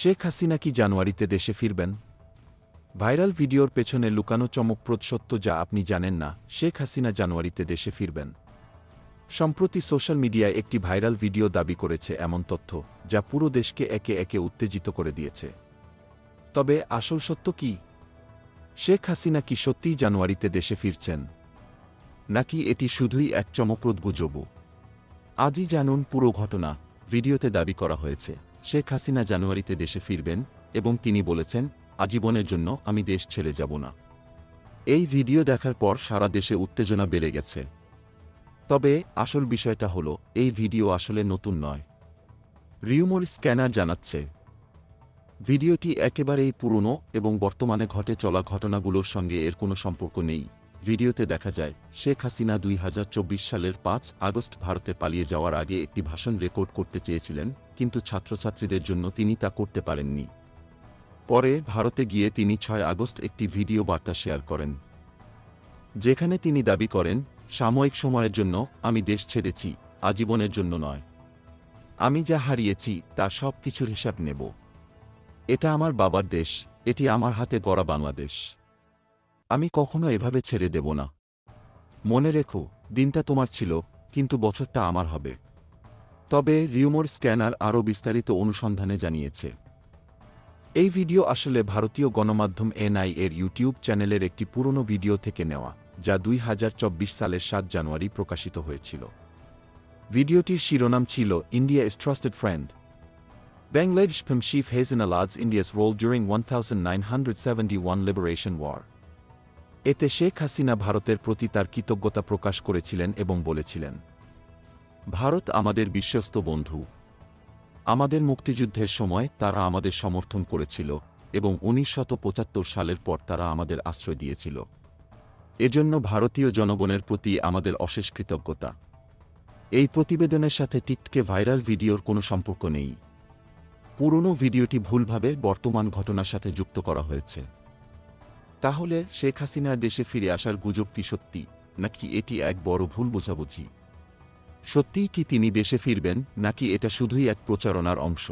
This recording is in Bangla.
শেখ হাসিনা কি জানুয়ারিতে দেশে ফিরবেন? ভাইরাল ভিডিওর পেছনে লুকানো চমকপ্রদ সত্য যা আপনি জানেন না, শেখ হাসিনা জানুয়ারিতে দেশে ফিরবেন। সম্প্রতি সোশ্যাল মিডিয়ায় একটি ভাইরাল ভিডিও দাবি করেছে এমন তথ্য, যা পুরো দেশকে একে একে উত্তেজিত করে দিয়েছে। তবে আসল সত্য কি? শেখ হাসিনা কি সত্যিই জানুয়ারিতে দেশে ফিরছেন? নাকি এটি শুধুই এক চমকপ্রদ গুজব আজই জানুন পুরো ঘটনা, ভিডিওতে দাবি করা হয়েছে। শেখ হাসিনা জানুয়ারিতে দেশে ফিরবেন এবং তিনি বলেছেন, আজীবনের জন্য আমি দেশ ছেড়ে যাব না। এই ভিডিও দেখার পর সারা দেশে উত্তেজনা বেড়ে গেছে। তবে আসল বিষয়টা হল, এই ভিডিও আসলে নতুন নয়। রিউমোর স্ক্যানার জানাচ্ছে, ভিডিওটি একেবারেই পুরনো এবং বর্তমানে ঘটে চলা ঘটনাগুলোর সঙ্গে এর কোনো সম্পর্ক নেই। ভিডিওতে দেখা যায়, শেখ হাসিনা দুই হাজার চব্বিশ সালের পাঁচ আগস্ট ভারতে পালিয়ে যাওয়ার আগে একটি ভাষণ রেকর্ড করতে চেয়েছিলেন, কিন্তু ছাত্রছাত্রীদের জন্য তিনি তা করতে পারেননি। পরে ভারতে গিয়ে তিনি ছয় আগস্ট একটি ভিডিও বার্তা শেয়ার করেন। যেখানে তিনি দাবি করেন, সাময়িক সময়ের জন্য আমি দেশ ছেড়েছি, আজীবনের জন্য নয়। আমি যা হারিয়েছি, তা সব কিছুর হিসাব নেব। এটা আমার বাবার দেশ, এটি আমার হাতে গড়া বাংলাদেশ। আমি কখনো এভাবে ছেড়ে দেব না। মনে রেখো, দিনটা তোমার ছিল, কিন্তু বছরটা আমার হবে। তবে রিউমোর স্ক্যানার আরও বিস্তারিত অনুসন্ধানে জানিয়েছে। এই ভিডিও আসলে ভারতীয় গণমাধ্যম এনআই এর ইউটিউব চ্যানেলের একটি পুরনো ভিডিও থেকে নেওয়া, যা দুই হাজার চব্বিশ সালের সাত জানুয়ারি প্রকাশিত হয়েছিল। ভিডিওটির শিরোনাম ছিল India is trusted friend Bangladesh Pim Chief Hazen Alad's India's role during 1971 Liberation War. এতে শেখ হাসিনা ভারতের প্রতি তার কৃতজ্ঞতা প্রকাশ করেছিলেন এবং বলেছিলেন, ভারত আমাদের বিশ্বস্ত বন্ধু। আমাদের মুক্তিযুদ্ধের সময় তারা আমাদের সমর্থন করেছিল এবং উনিশশত সালের পর তারা আমাদের আশ্রয় দিয়েছিল। এজন্য ভারতীয় জনগণের প্রতি আমাদের অশেষ কৃতজ্ঞতা। এই প্রতিবেদনের সাথে টিকটকে ভাইরাল ভিডিওর কোনো সম্পর্ক নেই। পুরনো ভিডিওটি ভুলভাবে বর্তমান ঘটনার সাথে যুক্ত করা হয়েছে। তাহলে শেখ হাসিনার দেশে ফিরে আসার গুজব কি সত্যি, নাকি এটি এক বড় ভুল বোঝাবুঝি? সত্যিই কি তিনি দেশে ফিরবেন, নাকি এটা শুধুই এক প্রচারণার অংশ?